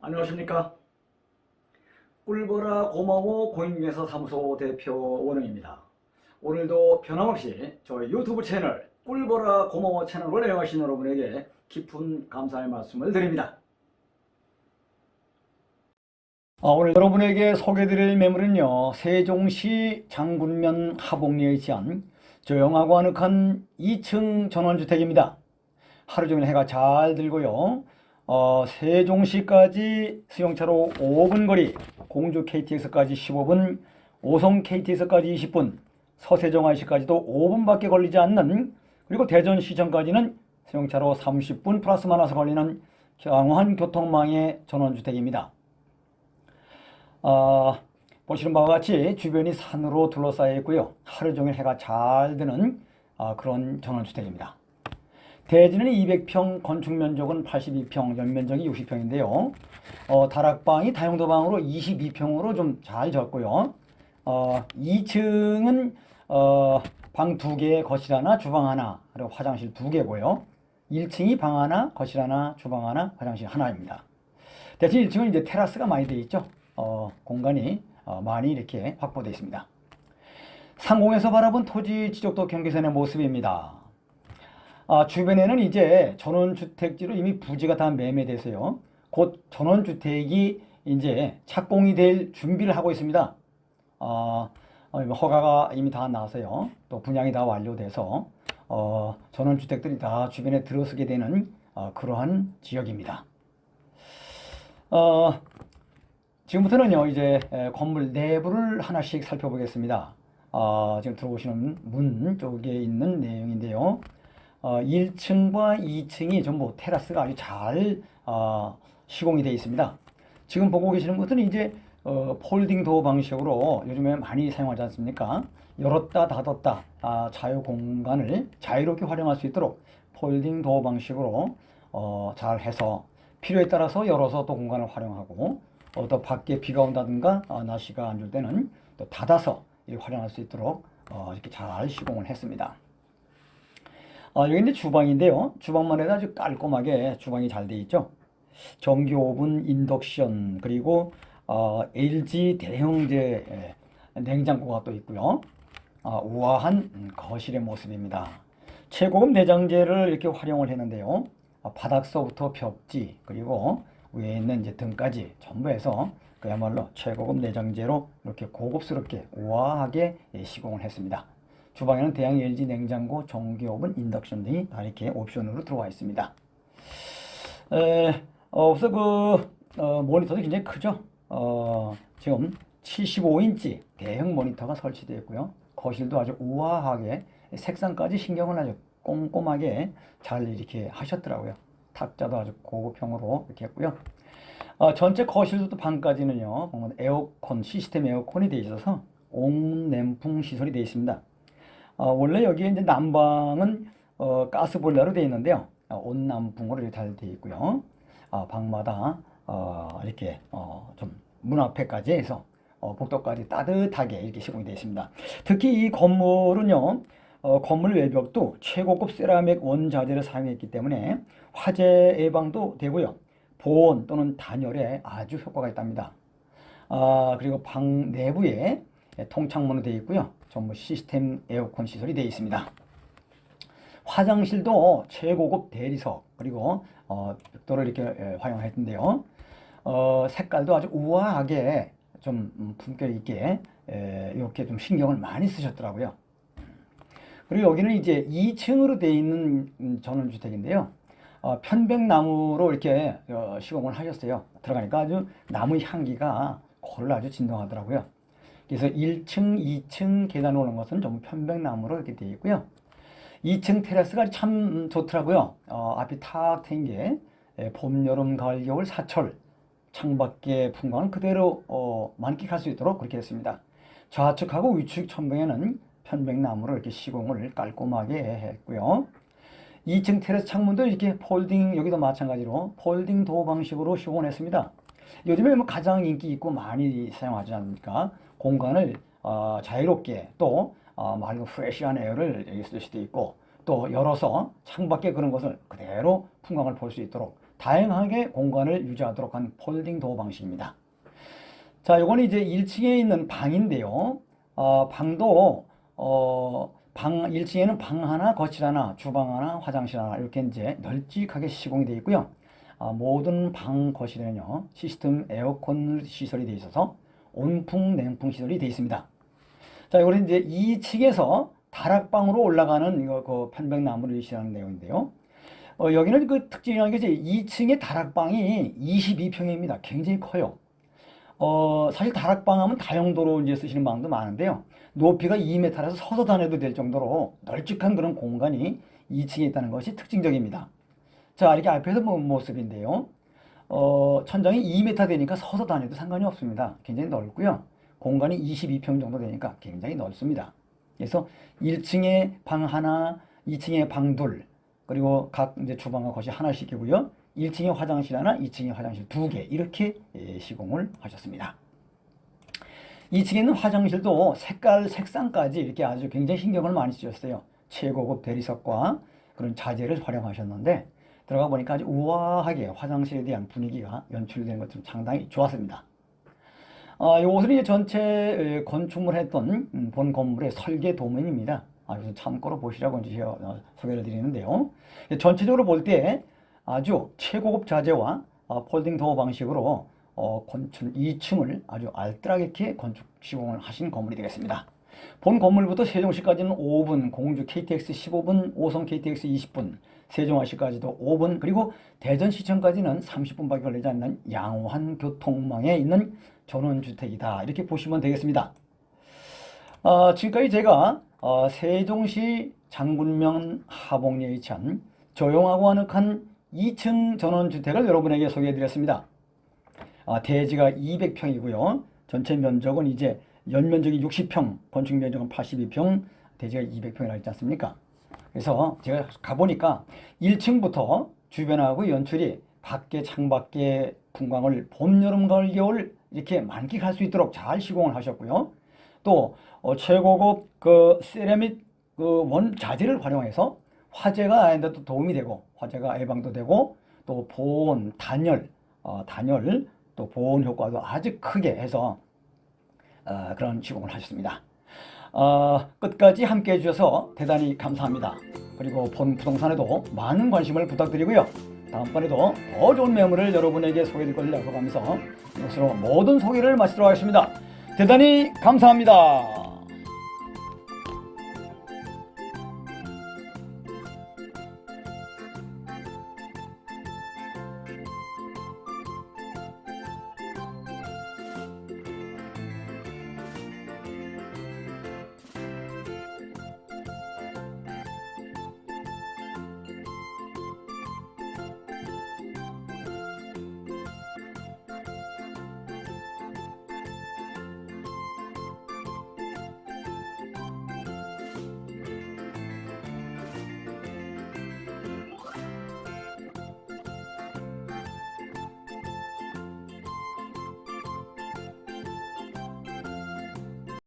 안녕하십니까? 꿀보라 고마워 공인중개사 사무소 대표 원흥입니다. 오늘도 변함없이 저희 유튜브 채널 꿀보라 고마워 채널을 애용하신 여러분에게 깊은 감사의 말씀을 드립니다. 아, 오늘 여러분에게 소개드릴 매물은요 세종시 장군면 하복리에 위치한 조용하고 아늑한 2층 전원주택입니다. 하루 종일 해가 잘 들고요 어, 세종시까지 수용차로 5분 거리, 공주 KTX까지 15분, 오송 KTX까지 20분, 서세종 IC까지도 5분밖에 걸리지 않는 그리고 대전시청까지는 수용차로 30분 플러스 마이너스 걸리는 경한 교통망의 전원주택입니다. 어, 보시는 바와 같이 주변이 산으로 둘러싸여 있고요. 하루 종일 해가 잘 드는 어, 그런 전원주택입니다. 대지는 200평, 건축 면적은 82평, 연면적이 60평인데요. 어, 다락방이 다용도 방으로 22평으로 좀 잘 졌고요. 어, 2층은 어, 방 2개, 거실 하나, 주방 하나, 그리고 화장실 2개고요. 1층이 방 하나, 거실 하나, 주방 하나, 화장실 하나입니다. 대신 1층은 이제 테라스가 많이 되어 있죠. 어, 공간이 어, 많이 이렇게 확보되어 있습니다. 상공에서 바라본 토지 지적도 경계선의 모습입니다. 아, 주변에는 이제 전원주택지로 이미 부지가 다 매매돼서요. 곧 전원주택이 이제 착공이 될 준비를 하고 있습니다. 어, 어, 허가가 이미 다 나서요. 또 분양이 다 완료돼서 어, 전원주택들이 다 주변에 들어서게 되는 어, 그러한 지역입니다. 어, 지금부터는요, 이제 에, 건물 내부를 하나씩 살펴보겠습니다. 어, 지금 들어오시는 문 쪽에 있는 내용인데요. 어, 1층과 2층이 전부 테라스가 아주 잘 어, 시공이 되어 있습니다. 지금 보고 계시는 것은 이제 어, 폴딩 도어 방식으로 요즘에 많이 사용하지 않습니까? 열었다 닫았다 아, 자유 공간을 자유롭게 활용할 수 있도록 폴딩 도어 방식으로 어, 잘 해서 필요에 따라서 열어서 또 공간을 활용하고 어, 또 밖에 비가 온다든가 어, 날씨가 안 좋을 때는 또 닫아서 활용할 수 있도록 어, 이렇게 잘 시공을 했습니다. 아, 여기 이제 주방인데요. 주방만 해도 아주 깔끔하게 주방이 잘 돼 있죠. 전기 오븐, 인덕션, 그리고 어, LG 대형제 예, 냉장고가 또 있고요. 아, 우아한 음, 거실의 모습입니다. 최고급 내장재를 이렇게 활용을 했는데요. 아, 바닥서부터 벽지, 그리고 위에 있는 이제 등까지 전부 해서 그야말로 최고급 내장재로 이렇게 고급스럽게 우아하게 예, 시공을 했습니다. 주방에는 대형 LG 냉장고, 전기오븐, 인덕션 등이 다 이렇게 옵션으로 들어와 있습니다. 에, 어, 그 어, 모니터도 굉장히 크죠. 어, 지금 75인치 대형 모니터가 설치되어 있고요. 거실도 아주 우아하게 색상까지 신경을 아주 꼼꼼하게 잘 이렇게 하셨더라고요. 탁자도 아주 고급형으로 이렇게 했고요. 어, 전체 거실부터 방까지는요, 에어컨, 시스템 에어컨이 되어 있어서 온 냉풍 시설이 되어 있습니다. 어, 원래 여기에 이제 난방은 어, 가스보일러로 되어 있는데요. 어, 온난풍으로 잘 되어 있고요. 어, 방마다 어, 이렇게 어, 좀문 앞에까지 해서 어, 복도까지 따뜻하게 이렇게 시공이 되어 있습니다. 특히 이 건물은요. 어, 건물 외벽도 최고급 세라믹 원자재를 사용했기 때문에 화재 예방도 되고요. 보온 또는 단열에 아주 효과가 있답니다. 아, 그리고 방 내부에 통창문으로 되어 있고요. 전부 시스템 에어컨 시설이 되어 있습니다. 화장실도 최고급 대리석 그리고 어, 벽돌을 이렇게 에, 활용했는데요. 어, 색깔도 아주 우아하게 좀 음, 품격 있게 에, 이렇게 좀 신경을 많이 쓰셨더라고요. 그리고 여기는 이제 2층으로 되어 있는 음, 전원주택인데요. 어, 편백나무로 이렇게 어, 시공을 하셨어요. 들어가니까 아주 나무 향기가 골 아주 진동하더라고요. 그래서 1층, 2층 계단 오는 것은 전부 편백나무로 이렇게 되어 있고요. 2층 테라스가 참 좋더라고요. 어, 앞이 탁 트인 게 예, 봄, 여름, 가을, 겨울, 사철 창밖의 풍광을 그대로 어, 만끽할 수 있도록 그렇게 했습니다. 좌측하고 위측 천장에는 편백나무로 이렇게 시공을 깔끔하게 했고요. 2층 테라스 창문도 이렇게 폴딩 여기도 마찬가지로 폴딩 도어 방식으로 시공을 했습니다. 요즘에 뭐 가장 인기 있고 많이 사용하지 않습니까? 공간을 어, 자유롭게 또 어, 맑은 프레시한 에어를 쓸 수도 있고 또 열어서 창밖에 그런 것을 그대로 풍광을 볼 수 있도록 다양하게 공간을 유지하도록 한 폴딩 도어 방식입니다. 자, 이거는 이제 1층에 있는 방인데요. 어, 방도 어, 방 1층에는 방 하나, 거실 하나, 주방 하나, 화장실 하나 이렇게 이제 널찍하게 시공이 되어 있고요. 아, 모든 방 거실에는요 시스템 에어컨 시설이 되어 있어서 온풍 냉풍 시설이 되어 있습니다. 자, 이거는 이제 2층에서 다락방으로 올라가는 이거 그 편백나무를 시하는 내용인데요. 어, 여기는 그 특징이라는 게 이제 2층의 다락방이 22평입니다. 굉장히 커요. 어, 사실 다락방 하면 다용도로 이제 쓰시는 방도 많은데요. 높이가 2m라서 서서 다녀도 될 정도로 널찍한 그런 공간이 2층에 있다는 것이 특징적입니다. 자, 이렇게 앞에서 본 모습인데요. 어, 천장이 2m 되니까 서서 다녀도 상관이 없습니다. 굉장히 넓고요. 공간이 22평 정도 되니까 굉장히 넓습니다. 그래서 1층에 방 하나, 2층에 방 둘, 그리고 각 이제 주방과 거실 하나씩이고요. 1층에 화장실 하나, 2층에 화장실 두 개 이렇게 예, 시공을 하셨습니다. 2층에 있는 화장실도 색깔, 색상까지 이렇게 아주 굉장히 신경을 많이 쓰셨어요. 최고급 대리석과 그런 자재를 활용하셨는데 들어가 보니까 아주 우아하게 화장실에 대한 분위기가 연출되는 것좀 상당히 좋았습니다. 아, 이것은 이제 전체 에, 건축물 했던 음, 본 건물의 설계 도면입니다. 아, 이것은 참고로 보시라고 이제 어, 소개를 드리는데요. 전체적으로 볼 때 아주 최고급 자재와 어, 폴딩 도어 방식으로 어, 건축 2층을 아주 알뜰하게 건축 시공을 하신 건물이 되겠습니다. 본 건물부터 세종시까지는 5분, 공주 KTX 15분, 오성 KTX 20분, 세종화시까지도 5분, 그리고 대전시청까지는 30분밖에 걸리지 않는 양호한 교통망에 있는 전원주택이다. 이렇게 보시면 되겠습니다. 어, 지금까지 제가 어, 세종시 장군면 하봉리에 위치한 조용하고 아늑한 2층 전원주택을 여러분에게 소개해 드렸습니다. 아, 대지가 200평이고요. 전체 면적은 이제 연면적이 60평, 건축 면적은 82평, 대지가 200평이라 했지 않습니까? 그래서 제가 가보니까 1층부터 주변하고 연출이 밖에 창밖에 풍광을 봄, 여름, 가을, 겨울 이렇게 만끽할 수 있도록 잘 시공을 하셨고요. 또 어, 최고급 그 세라믹 그 원 자재를 활용해서 화재가 아닌데도 도움이 되고 화재가 예방도 되고 또 보온, 단열, 어, 단열 또 보온 효과도 아주 크게 해서 어, 그런 시공을 하셨습니다. 어, 끝까지 함께 해주셔서 대단히 감사합니다. 그리고 본 부동산에도 많은 관심을 부탁드리고요. 다음번에도 더 좋은 매물을 여러분에게 소개해드릴 것을 약속하면서 이것으로 모든 소개를 마치도록 하겠습니다. 대단히 감사합니다.